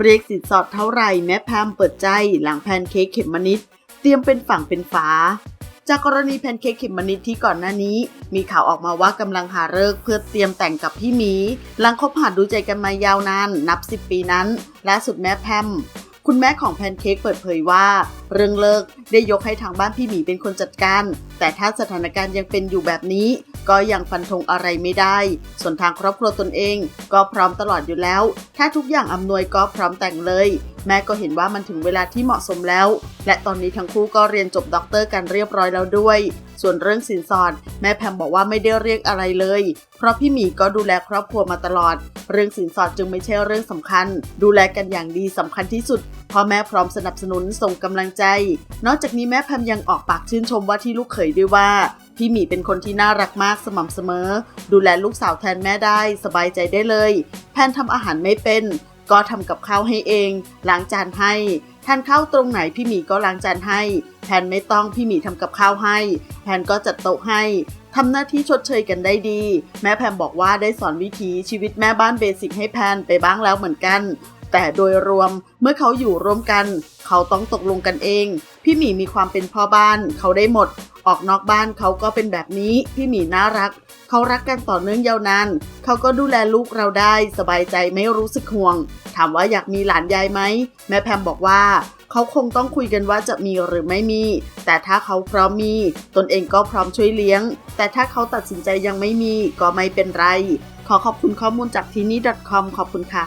เรียกสินสอดเท่าไหร่แม่แพมเปิดใจหลังแพนเค้กเขมมนิดเตรียมเป็นฝั่งเป็นฝาจากกรณีแพนเค้กเขมมนิดที่ก่อนหน้านี้ มีข่าวออกมาว่ากำลังหาเลิกเพื่อเตรียมแต่งกับพี่หมี หลังคบหาดูใจกันมายาวนานนับ 10 ปีนั้นล่าสุดแม่แพมคุณแม่ของแพนเค้กเปิดเผยว่า เรื่องเลิกได้ยกให้ทางบ้านพี่หมีเป็นคนจัดการ แต่ถ้าสถานการณ์ยังเป็นอยู่แบบนี้ ก็ยังฟันธงอะไรไม่ได้ ส่วนทางครอบครัวตนเอง ก็พร้อมตลอดอยู่แล้ว ถ้าทุกอย่างอำนวยก็พร้อมแต่งเลย แม่ก็เห็นว่ามันถึงเวลาที่เหมาะสมแล้ว และตอนนี้ทั้งคู่ก็เรียนจบด็อกเตอร์กันเรียบร้อยแล้วด้วย ส่วนเรื่องสินสอด แม่แพมบอกว่าไม่ได้เรียกอะไรเลย เพราะพี่หมีก็ดูแลครอบครัวมาตลอด เรื่องสินสอดจึงไม่ใช่เรื่องสำคัญ ดูแลกันอย่างดีสำคัญที่สุดพ่อแม่พร้อมสนับสนุนส่งกำลังใจ นอกจากนี้แม่แพมยังออกปากชื่นชมว่าที่ลูกเขยด้วยว่า พี่หมีเป็นคนที่น่ารักมากสม่ำเสมอ ดูแลลูกสาวแทนแม่ได้สบายใจได้เลย แพนทำอาหารไม่เป็น ก็ทำกับข้าวให้เองล้างจานให้ทานข้าวตรงไหนพี่หมีก็ล้างจานให้แพนไม่ต้องพี่หมีทำกับข้าวให้ แพนก็จัดโต๊ะให้ทำหน้าที่ชดเชยกันได้ดี แม่แพมบอกว่าได้สอนวิถีชีวิตแม่บ้านเบสิกให้แพนไปบ้างแล้วเหมือนกัน แต่โดยรวมเมื่อเขาอยู่ร่วมกัน เขาต้องตกลงกันเอง พี่หมีมีความเป็นพ่อบ้านเขาได้หมด ออกนอกบ้านเขาก็เป็นแบบนี้พี่หมีน่ารัก เขารักกันต่อเนื่องยาวนานเขาก็ดูแลลูกเราได้สบายใจไม่รู้สึกห่วง ถามว่าอยากมีหลานยายไหมแม่แพมบอกว่าเขาคงต้องคุยกันว่าจะมีหรือไม่มี แต่ถ้าเขาพร้อมมี ตนเองก็พร้อมช่วยเลี้ยง แต่ถ้าเขาตัดสินใจยังไม่มีก็ไม่เป็นไร ขอขอบคุณข้อมูลจากที่นี่ .com ขอบคุณค่ะ